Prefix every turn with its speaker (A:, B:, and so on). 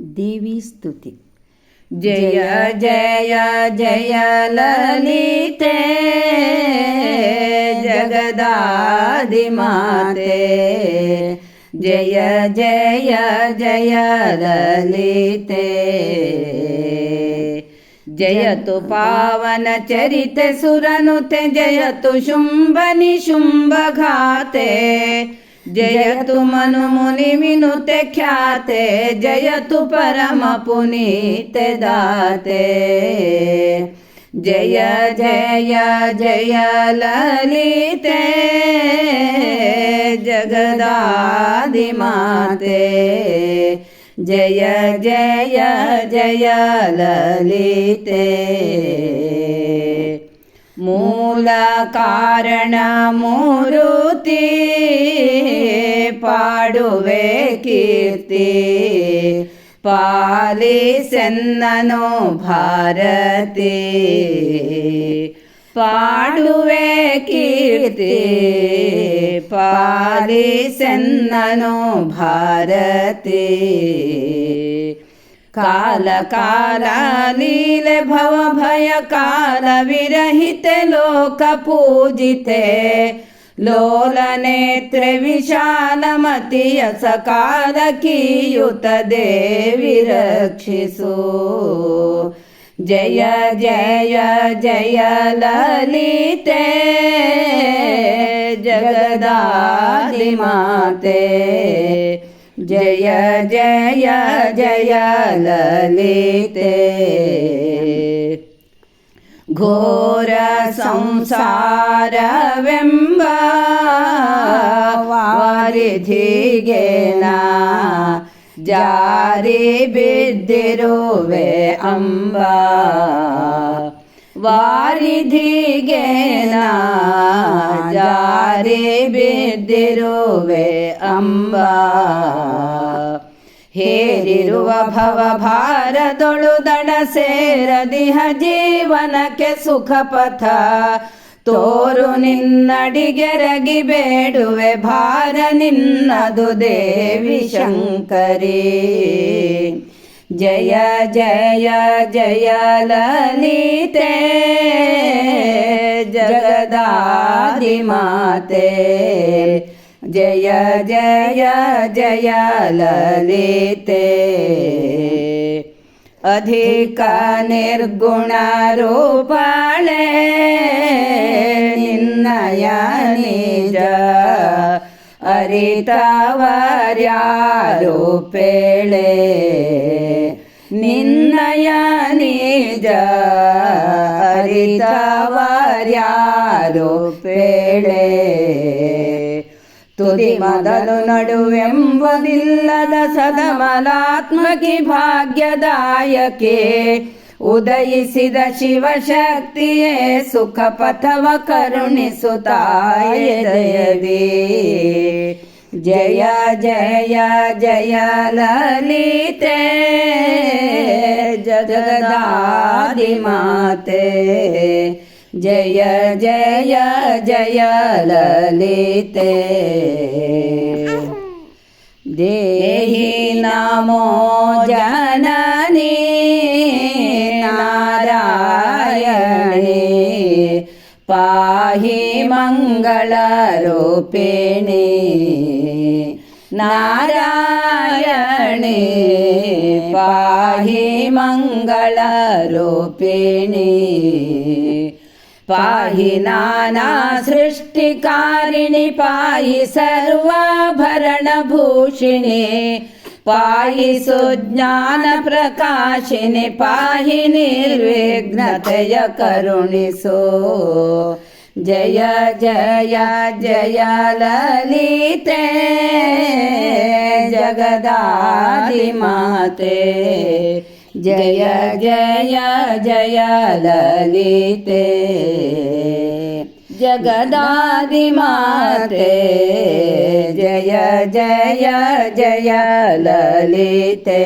A: ದೇವಿ ಸ್ತುತಿ.
B: ಜಯ ಜಯ ಜಯ ಲಲಿತೆ, ಜಗದಾದಿ ಮಾತೆ. ಜಯ ಜಯ ಜಯ ಲಲಿತೆ. ಜಯತು ಪಾವನ ಚರಿತೆ ಸುರನುತೆ, ಜಯತು ಶುಂಭ ಜಯತು जयतु मनुमुनि विनुते ख्याते परम पुनीत दाते। जय जय जय ललिते जगदादिमाते जय जय जय ललिते। ಮೂಲ ಕಾರಣ ಮೂರುತಿ ಪಾಡುವೆ ಕೀರ್ತಿ ಪಾಲಿಸೆನ್ನನು ಭಾರತಿ ಪಾಡುವೆ ಕೀರ್ತಿ ಪಾಲಿಸೆನ್ನನು ಭಾರತಿ कालकालालीले भवभयकालविरहिते लोकपूजिते लोलनेत्रे विशालमतिय सकालकीयुतदेवि रक्षिसु जय जय जय ललिते। जगदादिमाते। जय जय जय ललिते घोरसंसारबिम्बा
A: वारिधिगेन
B: जारि बिद्धिरुवे अम्बा ವಾರಿಧಿಗೆ ಜಾರಿ ಬಿದ್ದಿರುವೆ ಅಂಬಾ. ಹೇರಿರುವ ಭವ ಭಾರದೊಳು ದಡ ಸೇರದಿಹ ಜೀವನಕ್ಕೆ ಸುಖ ಪಥ ತೋರು ನಿನ್ನಡಿಗೆರಗಿ ಬೇಡುವೆ, ಭಾರ
A: ನಿನ್ನದು
B: ದೇವಿ ಶಂಕರೇ. జయ జయ జయ లలితే జగదాదిమాతే జయ జయ జయ లలితే अधिक निर्गुणरूपाणे निन्नया निज अरितवर्यारूपेणे ನಿನ್ನಯ ನಿಜ, ಅರಿತವರ್ಯಾರು ಪೇಳೆ ತುದಿ ಮೊದಲು ನಡುವೆಂಬುದಿಲ್ಲದ ಸದಮಲಾತ್ಮಕಿ ಭಾಗ್ಯದಾಯಕೆ, ಉದಯಿಸಿದ ಶಿವಶಕ್ತಿಯೇ ಸುಖ ಪಥವ ಕರುಣಿಸುತ್ತಾಯ
A: ದಯದಿ
B: जय जय जय जगदादि माते। जय जय जय ललित।
A: देहि
B: नमो जननी नारायणे। पाहि मङ्गलरूपेण नारायणे पाहि मङ्गल पाहि नानासृष्टिकारिणि पाहि सर्वाभरणभूषिणे पाहि सुज्ञानप्रकाशिनि पाहि निर्विघ्नतय करुणि सो जय जय जय ललिते जगदादिमाते जय जय जय ललिते जगदादिमाते जय जय जय ललिते।